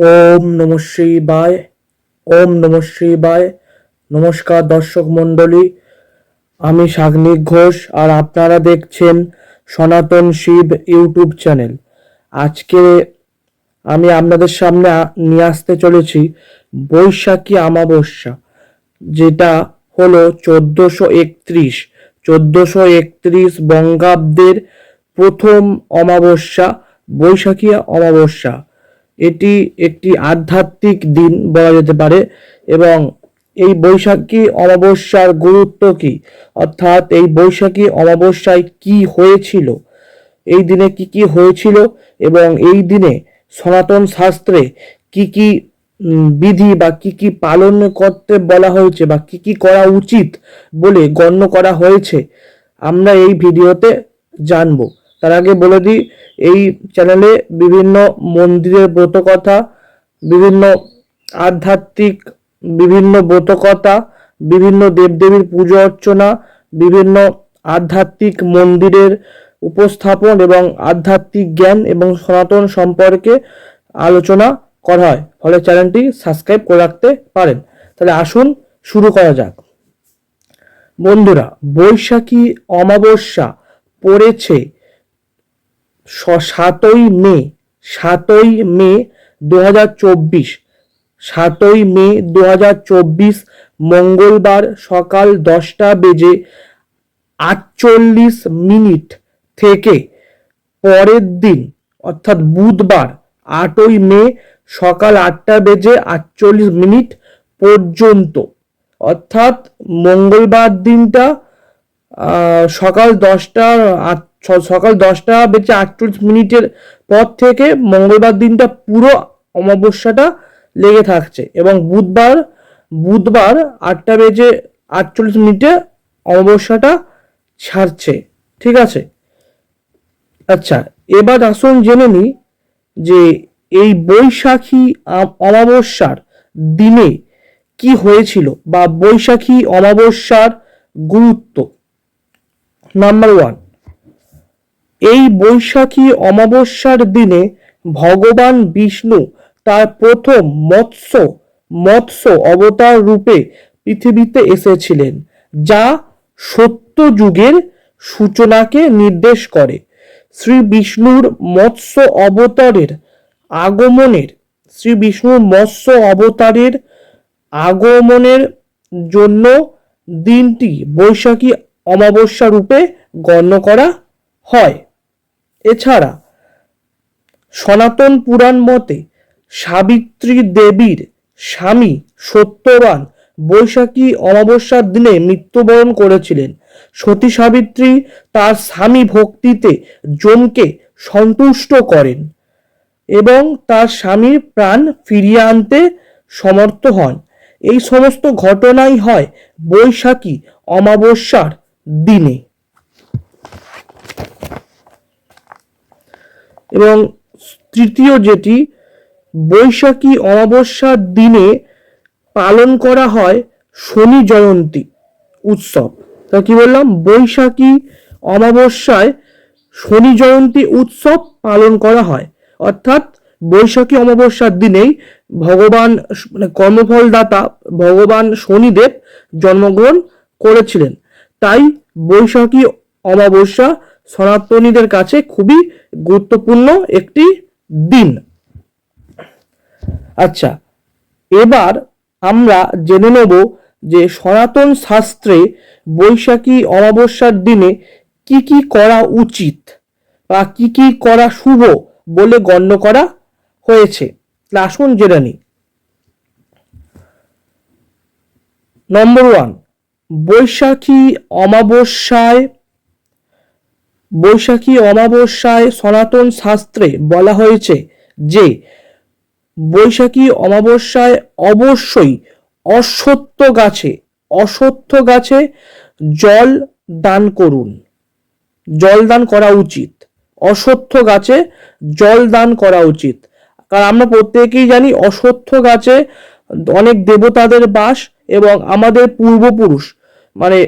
ওম নম শিবায়, ওম নম শিবায়। নমস্কার দর্শক মণ্ডলী, আমি সাগ্নিক ঘোষ আর আপনারা দেখছেন সনাতন শিব ইউটিউব চ্যানেল। আজকে আমি আপনাদের সামনে নিয়ে আসতে চলেছি বৈশাখী আমাবস্যা যেটা হলো চোদ্দোশো একত্রিশ। চোদ্দোশো একত্রিশ বঙ্গাব্দের প্রথম অমাবস্যা, বৈশাখী অমাবস্যা। এটি একটি আধ্যাত্মিক দিন বলা যেতে পারে এবং এই বৈশাখী অমাবস্যার গুরুত্ব কি? অর্থাৎ এই বৈশাখী অমাবস্যায় কি হয়েছিল? এই দিনে কি কি হয়েছিল এবং এই দিনে সনাতন শাস্ত্রে কি কি বিধি বা কি কি পালন করতে বলা হয়েছে বা কি কি করা উচিত বলে গণ্য করা হয়েছে আমরা এই ভিডিওতে জানব। তার আগে বলে দিই, এই চ্যানেলে বিভিন্ন মন্দিরের ব্রতকথা, বিভিন্ন আধ্যাত্মিক, বিভিন্ন ব্রতকথা, বিভিন্ন দেবদেবীর পুজো অর্চনা, বিভিন্ন আধ্যাত্মিক মন্দিরের উপস্থাপন এবং আধ্যাত্মিক জ্ঞান এবং সনাতন সম্পর্কে আলোচনা করা হয়। ফলে চ্যানেলটি সাবস্ক্রাইব করে রাখতে পারেন। তাহলে আসুন, শুরু করা যাক। বন্ধুরা, বৈশাখী অমাবস্যা পড়েছে। সাতই মে সাতই মে দু হাজার চব্বিশ, সাতই মে দু হাজার চব্বিশ, মঙ্গলবার সকাল দশটা বেজে আটচল্লিশ মিনিট থেকে পরের দিন, অর্থাৎ বুধবার, আটই মে সকাল আটটা বেজে আটচল্লিশ মিনিট পর্যন্ত, অর্থাৎ মঙ্গলবার দিনটা সকাল দশটা সকাল দশটা বেজে আটচল্লিশ মিনিটের পর থেকে মঙ্গলবার দিনটা পুরো অমাবস্যাটা লেগে থাকছে এবং বুধবার বুধবার আটটা বেজে আটচল্লিশ মিনিটে অমাবস্যাটা ছাড়ছে। ঠিক আছে? আচ্ছা এবার আসুন জেনে নিই যে এই বৈশাখী অমাবস্যার দিনে কি হয়েছিল বা বৈশাখী অমাবস্যার গুরুত্ব? নাম্বার ওয়ান এই বৈশাখী অমাবস্যার দিনে ভগবান বিষ্ণু তার প্রথম মৎস্য মৎস্য অবতার রূপে পৃথিবীতে এসেছিলেন, যা সত্য যুগের সূচনাকে নির্দেশ করে। শ্রী বিষ্ণুর মৎস্য অবতারের আগমনের, শ্রী বিষ্ণুর মৎস্য অবতারের আগমনের জন্য দিনটি বৈশাখী অমাবস্যা রূপে গণ্য করা হয়। এছাড়া সনাতন পুরাণ মতে সাবিত্রী দেবীর স্বামী সত্যবান বৈশাখী অমাবস্যার দিনে মৃত্যুবরণ করেছিলেন। সতী সাবিত্রী তার স্বামী ভক্তিতে জমকে সন্তুষ্ট করেন এবং তার স্বামীর প্রাণ ফিরিয়ে আনতে সমর্থ হন। এই সমস্ত ঘটনাই হয় বৈশাখী অমাবস্যার দিনে। এবং তৃতীয় যেটি, বৈশাখী অমাবস্যার দিনে পালন করা হয় শনি জয়ন্তী উৎসব। তা কি বললাম? বৈশাখী অমাবস্যায় শনি জয়ন্তী উৎসব পালন করা হয়। অর্থাৎ বৈশাখী অমাবস্যার দিনেই ভগবান মানে কর্মফলদাতা ভগবান শনিদেব জন্মগ্রহণ করেছিলেন। তাই বৈশাখী অমাবস্যা সনাতনীদের কাছে খুবই গুরুত্বপূর্ণ একটি দিন। আচ্ছা এবার আমরা জেনে নেব যে সনাতন শাস্ত্রে বৈশাখী অমাবস্যার দিনে কি কি করা উচিত বা কি কি করা শুভ বলে গণ্য করা হয়েছে। আসুন জেনে নিই নম্বর ওয়ান বৈশাখী অমাবস্যায় বৈশাখী অমাবস্যায় সনাতন শাস্ত্রে বলা হয়েছে যে, বৈশাখী অমাবস্যায় অবশ্যই অশ্বত্থ গাছে অশ্বত্থ গাছে জল দান করুন। জল দান করা উচিত। অশ্বত্থ গাছে জল দান করা উচিত। কারণ আমরা প্রত্যেকেই জানি অশ্বত্থ গাছে অনেক দেবতাদের বাস এবং আমাদের পূর্বপুরুষ মানে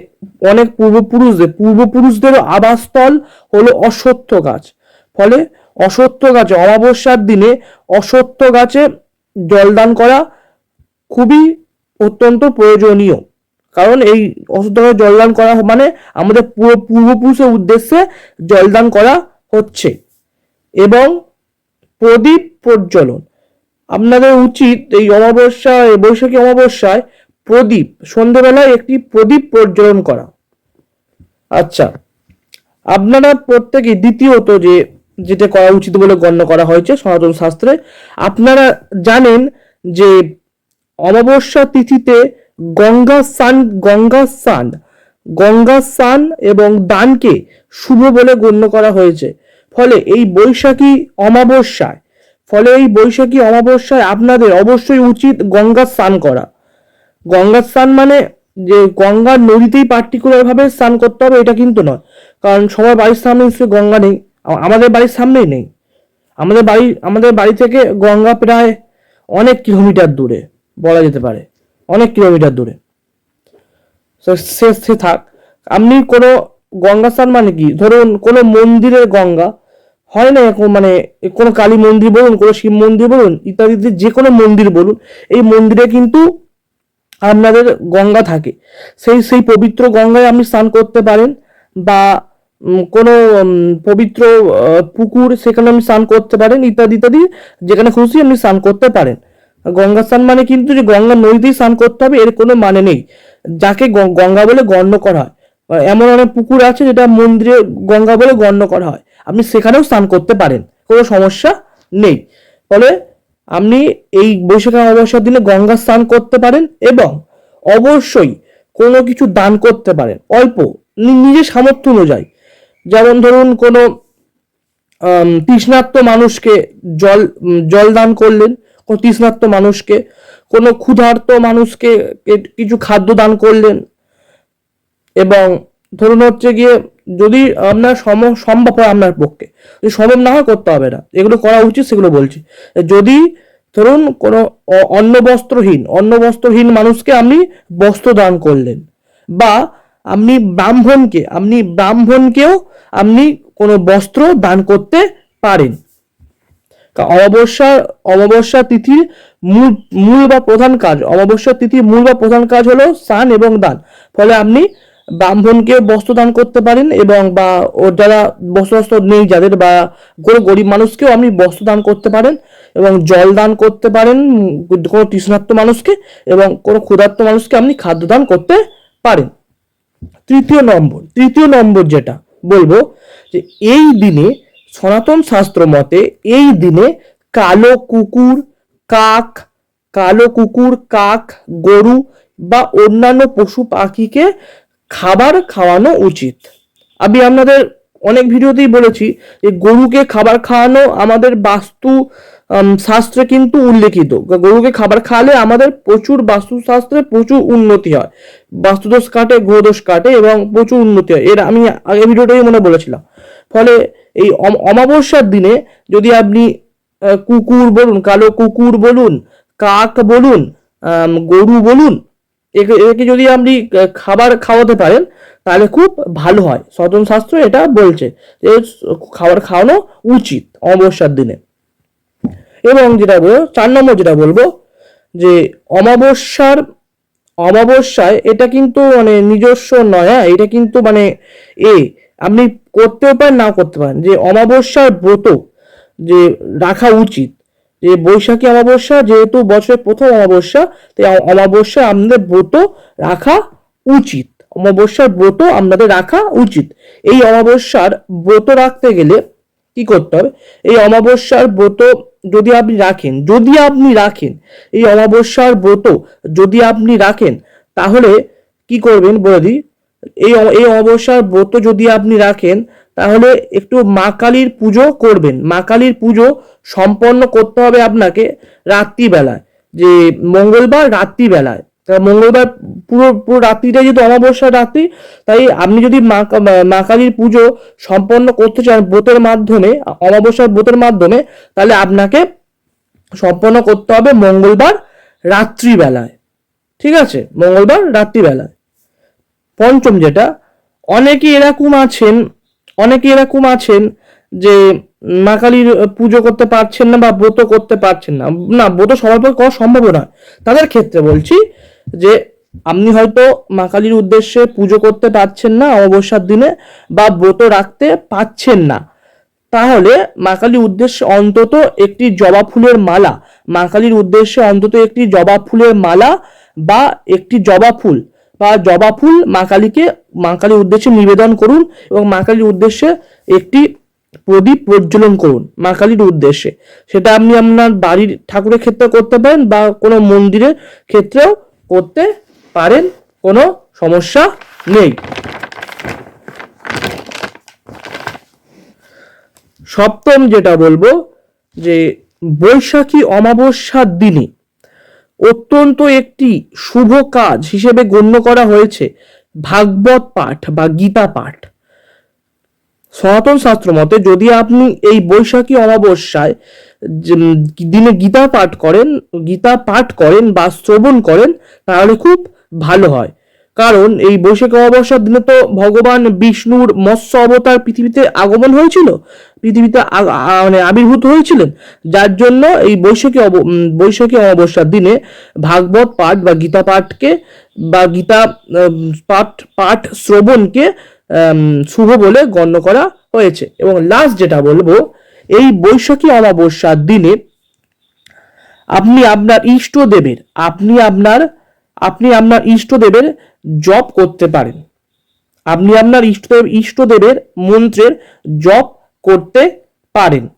অনেক পূর্বপুরুষদের পূর্বপুরুষদের আবাসস্থল হলো অশ্বত্থ গাছ। ফলে অশ্বত্থ গাছে, অমাবস্যার দিনে অশ্বত্থ গাছে জলদান করা খুবই অত্যন্ত প্রয়োজনীয়। কারণ এই অশুদ্ধ ঘরে জলদান করা মানে আমাদের পূর্ব, পূর্বপুরুষের উদ্দেশ্যে জলদান করা হচ্ছে। এবং প্রদীপ প্রজ্বলন। আপনাদের উচিত এই অমাবস্যা বৈশাখী অমাবস্যায় প্রদীপ, সন্ধেবেলায় একটি প্রদীপ প্রজ্বলন করা। আচ্ছা আপনারা প্রত্যেকে দ্বিতীয়ত যে, যেটা করা উচিত বলে গণ্য করা হয়েছে সনাতন শাস্ত্রে, আপনারা জানেন যে অমাবস্যা তিথিতে গঙ্গা স্নান গঙ্গা স্নান গঙ্গা স্নান এবং দানকে শুভ বলে গণ্য করা হয়েছে। ফলে এই বৈশাখী অমাবস্যায়, ফলে এই বৈশাখী অমাবস্যায় আপনাদের অবশ্যই উচিত গঙ্গা স্নান করা। গঙ্গা স্নান মানে যে গঙ্গার নদীতেই পার্টিকুলার ভাবে স্নান করতে হবে, এটা কিন্তু নয়। কারণ সবার বাড়ির সামনে নিশ্চয়ই গঙ্গা নেই। আমাদের বাড়ির সামনেই নেই। আমাদের বাড়ি আমাদের বাড়ি থেকে গঙ্গা প্রায় অনেক কিলোমিটার দূরে, বলা যেতে পারে। অনেক কিলোমিটার দূরে। সে, সে- থাক। আপনি কোনো গঙ্গা স্নান মানে কি? ধরুন কোনো মন্দিরের গঙ্গা। হয় না এরকম মানে কোনো কালী মন্দির বলুন, কোনো শিব মন্দির বলুন ইত্যাদি যে কোনো মন্দির বলুন, এই মন্দিরে কিন্তু আপনাদের গঙ্গা থাকে। সেই সেই পবিত্র গঙ্গায় আপনি স্নান করতে পারেন বা কোনো পবিত্র পুকুর সেখানে আপনি স্নান করতে পারেন ইত্যাদি ইত্যাদি, যেখানে খুশি আপনি স্নান করতে পারেন। গঙ্গা স্নান মানে কিন্তু যে গঙ্গা নদীতেই স্নান করতে হবে, এর কোনো মানে নেই। যাকে গঙ্গা বলে গণ্য করা হয়। এমন অনেক পুকুর আছে যেটা মন্দিরে গঙ্গা বলে গণ্য করা হয়। আপনি সেখানেও স্নান করতে পারেন, কোনো সমস্যা নেই। ফলে আপনি এই বৈশাখী অমাবস্যার দিনে গঙ্গা স্নান করতে পারেন এবং অবশ্যই কোনো কিছু দান করতে পারেন। অল্প নিজের সামর্থ্য অনুযায়ী। যেমন ধরুন কোনো তৃষ্ণার্ত মানুষকে জল জল দান করলেন, কোনো তৃষ্ণার্ত মানুষকে, কোনো ক্ষুধার্ত মানুষকে কিছু খাদ্য দান করলেন এবং ধরুন হচ্ছে গিয়ে যদি আপনার সম সম্ভব হয় আপনার পক্ষে, যদি সম্ভব না হয় করতে হবে না। এগুলো করা উচিত সেগুলো বলছি। যদি ধরুন কোনো অন্ন বস্ত্রহীন অন্ন বস্ত্রহীন মানুষকে আপনি বস্ত্র দান করলেন বা আপনি ব্রাহ্মণকে, আপনি ব্রাহ্মণকেও আপনি কোনো বস্ত্র দান করতে পারেন। অমাবস্যা অমাবস্যা তিথির মূল মূল বা প্রধান কাজ, অমাবস্যা তিথির মূল বা প্রধান কাজ হলো স্নান এবং দান। ফলে আপনি ব্রাহ্মণকে বস্ত্র দান করতে পারেন এবং বা ও যারা বস্ত্র নেই যাদের বা কোনো গরিব মানুষকেও আপনি বস্ত্র দান করতে পারেন এবং জল দান করতে পারেন, কোনো তৃষ্ণার্ত মানুষকে এবং কোনো ক্ষুধার্ত মানুষকে আপনি খাদ্য দান করতে পারেন। তৃতীয় নম্বর তৃতীয় নম্বর যেটা বলব যে এই দিনে সনাতন শাস্ত্র মতে এই দিনে কালো কুকুর, কাক, কালো কুকুর, কাক, গরু বা অন্যান্য পশু পাখিকে খাবার খাওয়ানো উচিত। আমি আপনাদের অনেক ভিডিওতেই বলেছি যে গরুকে খাবার খাওয়ানো আমাদের বাস্তু শাস্ত্রে কিন্তু উল্লেখিত। গরুকে খাবার খাওয়ালে আমাদের প্রচুর বাস্তুশাস্ত্রে প্রচুর উন্নতি হয়। বাস্তুদোষ কাটে গ্রহদোষ কাটে এবং প্রচুর উন্নতি হয়। এর আমি আগে ভিডিওটাই মনে বলেছিলাম। ফলে এই অম- অমাবস্যার দিনে যদি আপনি কুকুর বলুন, কালো কুকুর বলুন, কাক বলুন গরু বলুন একে যদি আপনি খাবার খাওয়াতে পারেন, তাহলে খুব ভালো হয়। সতন শাস্ত্র এটা বলছে খাবার খাওয়ানো উচিত অমাবস্যার দিনে। এবং যেটা বলব চার নম্বর যেটা বলব, যে অমাবস্যার, অমাবস্যায় এটা কিন্তু মানে নিজস্ব নয় হ্যাঁ? এটা কিন্তু মানে এ, আপনি করতেও পারেন নাও করতে পারেন। যে অমাবস্যার ব্রত যে রাখা উচিত। যে বৈশাখী অমাবস্যা যেহেতু বছরের প্রথম অমাবস্যা, তাই অমাবস্যা আমাদের ব্রত রাখা উচিত। অমাবস্যার ব্রত আমাদের রাখা উচিত। এই অমাবস্যার ব্রত রাখতে গেলে কি করতে হবে? এই অমাবস্যার ব্রত যদি আপনি রাখেন, যদি আপনি রাখেন, এই অমাবস্যার ব্রত যদি আপনি রাখেন, তাহলে কি করবেন বলে দিই? এই এই অমাবস্যার ব্রত যদি আপনি রাখেন তাহলে একটু মা কালীর পুজো করবেন। মা কালীর পুজো সম্পন্ন করতে হবে আপনাকে রাত্রিবেলায়। যে মঙ্গলবার রাত্রিবেলায়। মঙ্গলবার পুরো পুরো রাত্রিটা যেহেতু অমাবস্যার রাত্রি, তাই আপনি যদি মা মা কালীর পুজো সম্পন্ন করতে চান ব্রতের মাধ্যমে, অমাবস্যার ব্রতের মাধ্যমে, তাহলে আপনাকে সম্পন্ন করতে হবে মঙ্গলবার রাত্রিবেলায়। ঠিক আছে? মঙ্গলবার রাত্রিবেলায়। পঞ্চম যেটা, অনেকে এরকম আছেন অনেকে এরকম আছেন যে মা কালীর পুজো করতে পারছেন না বা ব্রত করতে পারছেন না। না, ব্রত সবার পর করা সম্ভব নয়। তাদের ক্ষেত্রে বলছি যে আপনি হয়তো মা কালীর উদ্দেশ্যে পুজো করতে পারছেন না অমাবস্যার দিনে বা ব্রত রাখতে পারছেন না। তাহলে মা কালীর উদ্দেশ্যে অন্তত একটি জবা ফুলের মালা, মা কালীর উদ্দেশ্যে অন্তত একটি জবা ফুলের মালা বা একটি জবা ফুল জবা ফুল মা কালীকে, মা কালীর উদ্দেশ্যে নিবেদন করুন এবং মা কালীর উদ্দেশ্যে একটি প্রদীপ প্রজ্বলন করুন, মা কালীর উদ্দেশ্যে। সেটা আপনি আপনার বাড়ির ঠাকুরের ক্ষেত্রে করতে পারেন বা কোনো মন্দিরের ক্ষেত্রেও করতে পারেন, কোনো সমস্যা নেই। সপ্তম যেটা বলব, যে বৈশাখী অমাবস্যার দিনে অত্যন্ত একটি শুভ কাজ হিসেবে গণ্য করা হয়েছে ভাগবত পাঠ বা গীতা পাঠ। সনাতন শাস্ত্র মতে যদি আপনি এই বৈশাখী অমাবস্যায় দিনে গীতা পাঠ করেন, গীতা পাঠ করেন বা শ্রবণ করেন, তাহলে খুব ভালো হয়। কারণ এই বৈশাখী অমাবস্যার দিনে তো ভগবান বিষ্ণুর মৎস্য অবতার পৃথিবীতে আগমন হয়েছিল, পৃথিবীতে মানে আবির্ভূত হয়েছিলেন। যার জন্য এই বৈশাখী অব- বৈশাখী অমাবস্যার দিনে ভাগবত পাঠ বা গীতা পাঠকে বা গীতা পাঠ পাঠ শ্রবণকে শুভ বলে গণ্য করা হয়েছে। এবং লাস্ট যেটা বলব, এই বৈশাখী অমাবস্যার দিনে আপনি আপনার ইষ্ট দেবের আপনি আপনার আপনি আপনার ইষ্টদেবের জপ করতে পারেন। আপনি আপনার ইষ্টদেব ইষ্টদেবের মন্ত্রের জপ করতে পারেন।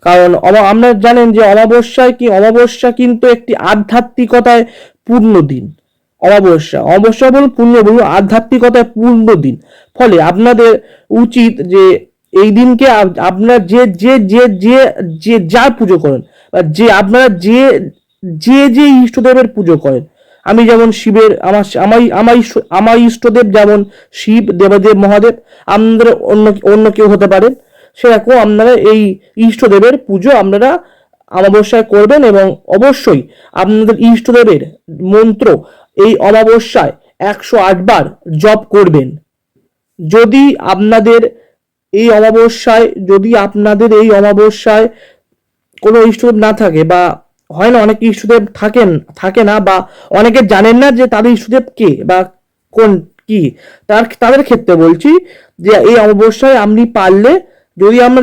কারণ আপনারা জানেন যে অমাবস্যায় কি, অমাবস্যা কিন্তু একটি আধ্যাত্মিকতায় পূর্ণ দিন। অমাবস্যা অমাবস্যা বলুন পূর্ণ বলুন আধ্যাত্মিকতায় পূর্ণ দিন। ফলে আপনাদের উচিত যে এই দিনকে আপ- আপনার যে যে যে যে যে যা পুজো করেন, বা যে আপনারা যে যে যে ইষ্টদেবের পুজো করেন আমি যেমন শিবের, আমার আমাই আমার ইষ্ট আমার ইষ্টদেব যেমন শিব, দেবদেব, মহাদেব আপনাদের অন্য অন্য কেউ হতে পারেন। সেরকম আপনারা এই ইষ্টদেবের পুজো আপনারা অমাবস্যায় করবেন এবং অবশ্যই আপনাদের ইষ্টদেবের মন্ত্র এই অমাবস্যায় একশো আটবার জপ করবেন। যদি আপনাদের এই অমাবস্যায়, যদি আপনাদের এই অমাবস্যায় কোনো ইষ্টদেব না থাকে বা হয় না, অনেক ইষ্টদেব থাকেন, থাকে না বা অনেকে জানেন না যে তাদের ইষ্টদেব কে বা কোন কি। তার, তাদের ক্ষেত্রে বলছি যে এই অমাবস্যায় আপনি পারলে যদি আমার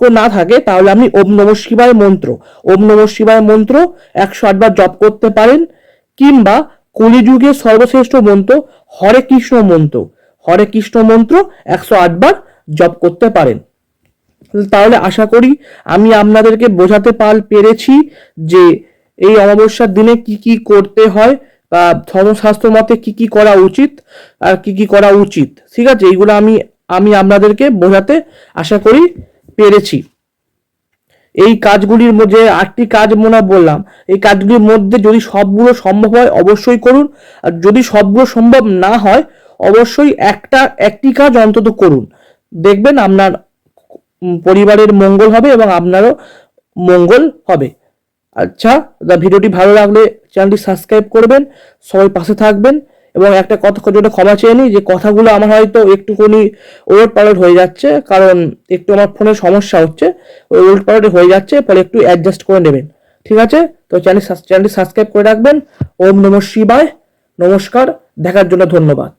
কেউ না থাকে, তাহলে আপনি ওম নম শিবায় মন্ত্র। ওম নম শিবায় মন্ত্র একশো আটবার জপ করতে পারেন কিংবা কলিযুগের সর্বশ্রেষ্ঠ মন্ত্র হরে কৃষ্ণ মন্ত্র। হরে কৃষ্ণ মন্ত্র একশো আটবার জপ করতে পারেন। তাহলে আশা করি আমি আপনাদেরকে বোঝাতে পার, পেরেছি যে এই অমাবস্যার দিনে কি কি করতে হয় বা ধর্মশাস্ত্র মতে কি কি করা উচিত আর কি কি করা উচিত। ঠিক আছে? এইগুলো আমি আমি আপনাদেরকে বোঝাতে আশা করি পেরেছি। এই কাজগুলির মধ্যে আটটি কাজ মনে বললাম, এই কাজগুলির মধ্যে যদি সবগুলো সম্ভব হয় অবশ্যই করুন আর যদি সবগুলো সম্ভব না হয় অবশ্যই একটা, একটি কাজ অন্তত করুন। দেখবেন আপনার পরিবারের মঙ্গল হবে এবং আপনারও মঙ্গল হবে। আচ্ছা দা ভিডিওটি ভালো লাগলে চ্যানেলটি সাবস্ক্রাইব করবেন, সবাই পাশে থাকবেন এবং একটা কথা যেটা ক্ষমা চেয়ে নিই যে কথাগুলো আমার হয়তো একটুখানি ওলট পালট হয়ে যাচ্ছে, কারণ একটু আমার ফোনের সমস্যা হচ্ছে, ওই ওলট পালট হয়ে যাচ্ছে ফলে একটু অ্যাডজাস্ট করে নেবেন। ঠিক আছে? তো চ্যানেল চ্যানেলটি সাবস্ক্রাইব করে রাখবেন। ওম নমঃ শিবায়। নমস্কার। দেখার জন্য ধন্যবাদ।